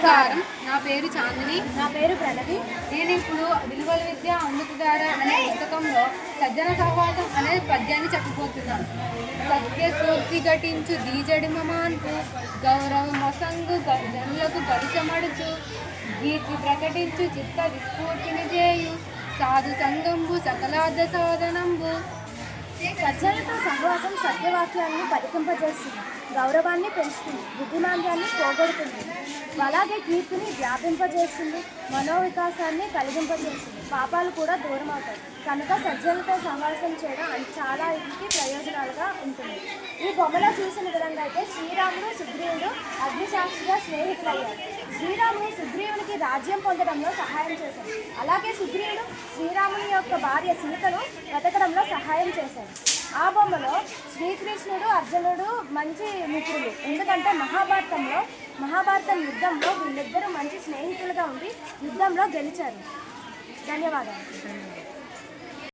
నమస్కారం. నా పేరు చాందిని. నా పేరు ప్రణవి నేను ఇప్పుడు విలువల విద్య అమృతధార అనే పుస్తకంలో సజ్జన సహవాసం అనే పద్యాన్ని చెప్పబోతున్నాను సత్య సూక్తి ఘటించు దీజడిమమాన్పు గౌరవ మొసంగు గ- జనులకు గడిచమడుచు కీర్తి ప్రకటించు చిత్త విస్ఫూర్తిని చేయు సాధు సంగంబు సకలార్థ సాధనంబు సజ్జలతో సహవాసం సత్యవాక్యాన్ని పలికింపజేస్తుంది. గౌరవాన్ని పెంచుతుంది. బుద్ధిమాంద్యాన్ని పోగొడుతుంది. అలాగే కీర్తిని వ్యాపింపజేస్తుంది. మనోవికాసాన్ని కలిగింపజేస్తుంది. పాపాలు కూడా దూరం అవుతాయి కనుక సజ్జలతో సహవాసం చేయడం చాలా ఇంటికి ప్రయోజనాలుగా ఉంటుంది. ఈ బొమ్మలో చూసిన విధంగా అయితే శ్రీరాముడు సుగ్రీవుడు అగ్నిసాక్షిగా స్నేహితులయ్యారు. శ్రీరాముడు సుగ్రీవునికి రాజ్యం పొందడంలో సహాయం చేశాడు అలాగే సుగ్రీవుడు శ్రీరాముని యొక్క భార్య సీతను వెతకడంలో సహాయం చేశాడు ఆ బొమ్మలో శ్రీకృష్ణుడు అర్జునుడు మంచి మిత్రులు. ఎందుకంటే మహాభారతంలో మహాభారతం యుద్ధంలో వీళ్ళిద్దరూ మంచి స్నేహితులుగా ఉండి యుద్ధంలో గెలిచారు. ధన్యవాదాలు.